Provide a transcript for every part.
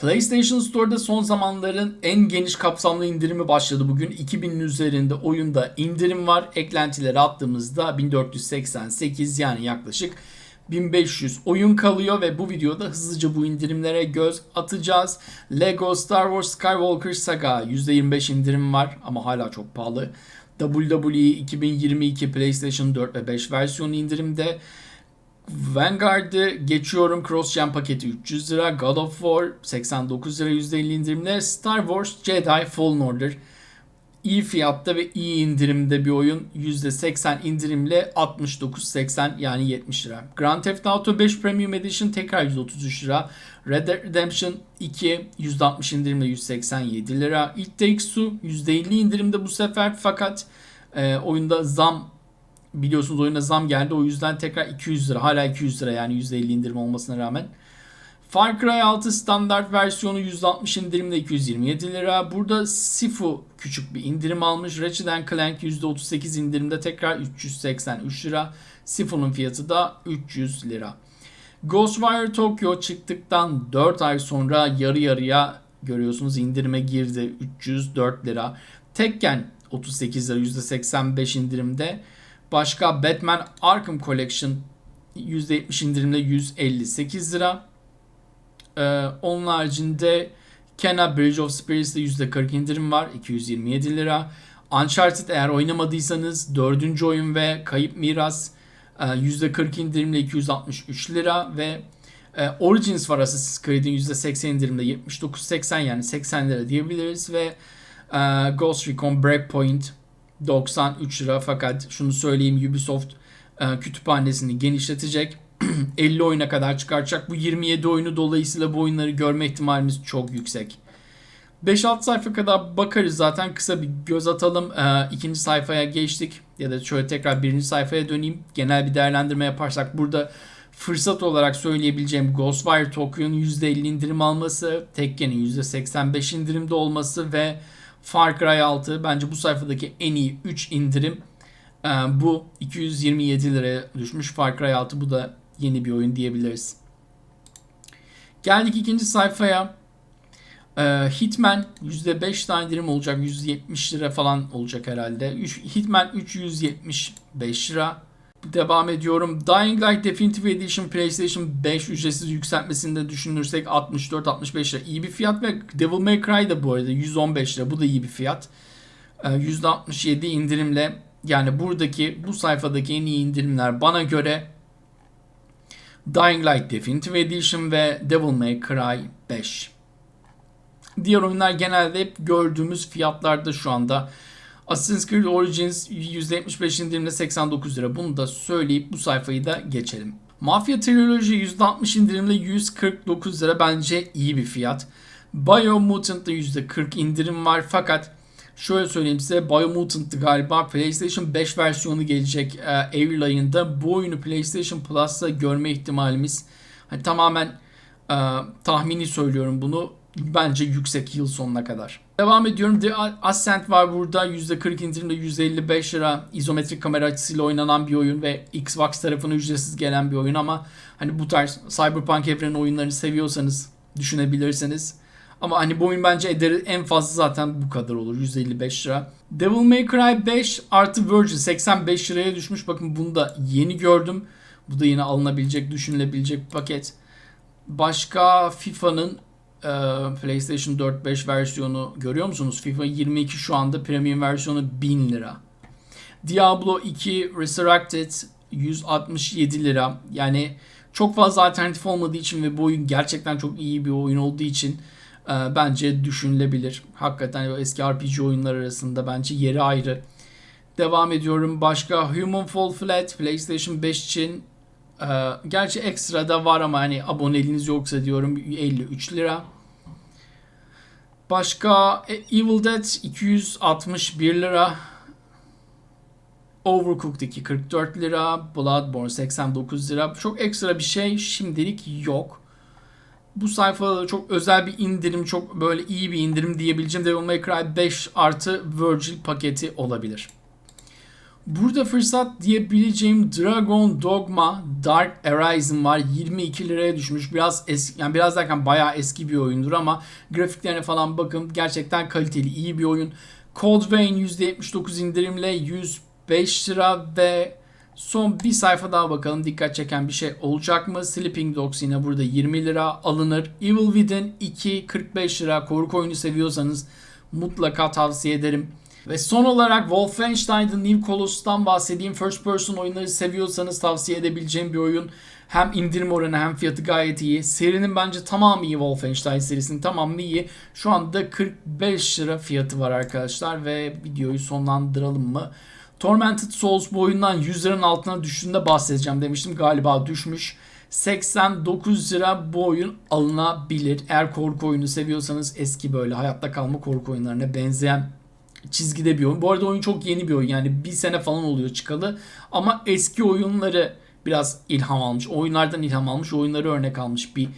PlayStation Store'da son zamanların en geniş kapsamlı indirimi başladı bugün. 2000'in üzerinde oyunda indirim var. Eklentileri attığımızda 1488 yani yaklaşık 1500 oyun kalıyor ve bu videoda hızlıca bu indirimlere göz atacağız. Lego Star Wars Skywalker Saga %25 indirim var ama hala çok pahalı. WWE 2022 PlayStation 4 ve 5 versiyonu indirimde. Vanguard'ı geçiyorum. Cross Gen paketi 300 lira. God of War 89 lira %50 indirimle. Star Wars Jedi Fallen Order iyi fiyatta ve iyi indirimde bir oyun. %80 indirimle 69.80 yani 70 lira. Grand Theft Auto 5 Premium Edition tekrar 133 lira. Red Dead Redemption 2 %60 indirimle 187 lira. It Takes Two %50 indirimde bu sefer fakat e, oyunda zam biliyorsunuz oyuna zam geldi. O yüzden tekrar 200 lira. Hala 200 lira yani %50 indirim olmasına rağmen. Far Cry 6 standart versiyonu %60 indirimle 227 lira. Burada Sifu küçük bir indirim almış. Ratchet Clank %38 indirimde tekrar 383 lira. Sifu'nun fiyatı da 300 lira. Ghostwire Tokyo çıktıktan 4 ay sonra yarı yarıya görüyorsunuz indirime girdi 304 lira. Tekken 38 lira %85 indirimde. Başka Batman Arkham Collection %70 indirimle 158 lira. Ee, onun haricinde Kena Bridge of Spirits'te %40 indirim var. 227 lira. Uncharted eğer oynamadıysanız dördüncü oyun ve Kayıp Miras e, %40 indirimle 263 lira ve e, Origins var Assassin's Creed'in %80 indirimle 79.80 yani 80 lira diyebiliriz ve e, Ghost Recon Breakpoint 93 lira fakat şunu söyleyeyim Ubisoft e, kütüphanesini genişletecek. 50 oyuna kadar çıkaracak. Bu 27 oyunu dolayısıyla bu oyunları görme ihtimalimiz çok yüksek. 5-6 sayfa kadar bakarız zaten. Kısa bir göz atalım. Ee, ikinci sayfaya geçtik. Ya da şöyle tekrar birinci sayfaya döneyim. Genel bir değerlendirme yaparsak burada fırsat olarak söyleyebileceğim Ghostwire Tokyo'nun %50 indirim alması, Tekken'in %85 indirimde olması ve Far Cry 6 bence bu sayfadaki en iyi 3 indirim. Ee, bu 227 liraya düşmüş Far Cry 6 bu da yeni bir oyun diyebiliriz. Geldik ikinci sayfaya. Ee, Hitman %5 tane indirim olacak. 170 lira falan olacak herhalde. Hitman 375 lira. Devam ediyorum. Dying Light Definitive Edition PlayStation 5 ücretsiz yükseltmesini de düşünürsek 64-65 lira. İyi bir fiyat ve Devil May Cry da bu arada 115 lira. Bu da iyi bir fiyat. Ee, %67 indirimle yani buradaki bu sayfadaki en iyi indirimler bana göre Dying Light Definitive Edition ve Devil May Cry 5. Diğer oyunlar genelde hep gördüğümüz fiyatlarda şu anda. Assassin's Creed Origins %75 indirimle 89 lira. Bunu da söyleyip bu sayfayı da geçelim. Mafia Trilogy %60 indirimle 149 lira bence iyi bir fiyat. Biomutant'da %40 indirim var fakat şöyle söyleyeyim size Biomutant'ı galiba PlayStation 5 versiyonu gelecek e, Eylül ayında. Bu oyunu PlayStation Plus'ta görme ihtimalimiz hani tamamen e, tahmini söylüyorum bunu bence yüksek yıl sonuna kadar. Devam ediyorum. The Ascent var burada. %40 indirimde 155 lira izometrik kamera açısıyla oynanan bir oyun ve Xbox tarafına ücretsiz gelen bir oyun ama hani bu tarz Cyberpunk evreni oyunlarını seviyorsanız düşünebilirsiniz. Ama hani bu oyun bence ederi en fazla zaten bu kadar olur. 155 lira. Devil May Cry 5 artı Virgin 85 liraya düşmüş. Bakın bunu da yeni gördüm. Bu da yine alınabilecek, düşünülebilecek bir paket. Başka FIFA'nın PlayStation 4 5 versiyonu görüyor musunuz? FIFA 22 şu anda premium versiyonu 1000 lira. Diablo 2 Resurrected 167 lira. Yani çok fazla alternatif olmadığı için ve bu oyun gerçekten çok iyi bir oyun olduğu için e, bence düşünülebilir. Hakikaten eski RPG oyunlar arasında bence yeri ayrı. Devam ediyorum. Başka Human Fall Flat PlayStation 5 için e, gerçi ekstra da var ama hani aboneliğiniz yoksa diyorum 53 lira. Başka e, Evil Dead 261 lira. Overcooked 2 44 lira. Bloodborne 89 lira. Çok ekstra bir şey şimdilik yok. Bu sayfada çok özel bir indirim, çok böyle iyi bir indirim diyebileceğim Devil May Cry 5 artı Virgil paketi olabilir. Burada fırsat diyebileceğim Dragon Dogma Dark Arisen var. 22 liraya düşmüş. Biraz eski yani biraz derken bayağı eski bir oyundur ama grafiklerine falan bakın. Gerçekten kaliteli, iyi bir oyun. Cold Vein %79 indirimle 105 lira ve son bir sayfa daha bakalım dikkat çeken bir şey olacak mı? Sleeping Dogs yine burada 20 lira alınır. Evil Within 2 45 lira korku oyunu seviyorsanız mutlaka tavsiye ederim. Ve son olarak Wolfenstein The New Colossus'tan bahsedeyim. First person oyunları seviyorsanız tavsiye edebileceğim bir oyun. Hem indirim oranı hem fiyatı gayet iyi. Serinin bence tamamı iyi Wolfenstein serisinin tamamı iyi. Şu anda 45 lira fiyatı var arkadaşlar ve videoyu sonlandıralım mı? Tormented Souls bu oyundan 100 liranın altına düştüğünde bahsedeceğim demiştim. Galiba düşmüş. 89 lira bu oyun alınabilir. Eğer korku oyunu seviyorsanız eski böyle hayatta kalma korku oyunlarına benzeyen çizgide bir oyun. Bu arada oyun çok yeni bir oyun. Yani bir sene falan oluyor çıkalı. Ama eski oyunları biraz ilham almış. Oyunlardan ilham almış. Oyunları örnek almış bir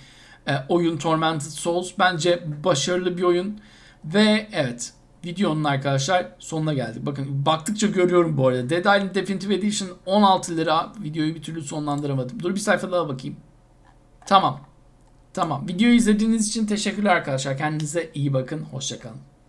e, oyun Tormented Souls. Bence başarılı bir oyun. Ve evet videonun arkadaşlar sonuna geldik. Bakın baktıkça görüyorum bu arada. Dead Island Definitive Edition 16 lira. Videoyu bir türlü sonlandıramadım. Dur bir sayfa daha bakayım. Tamam. Tamam. Videoyu izlediğiniz için teşekkürler arkadaşlar. Kendinize iyi bakın. Hoşçakalın.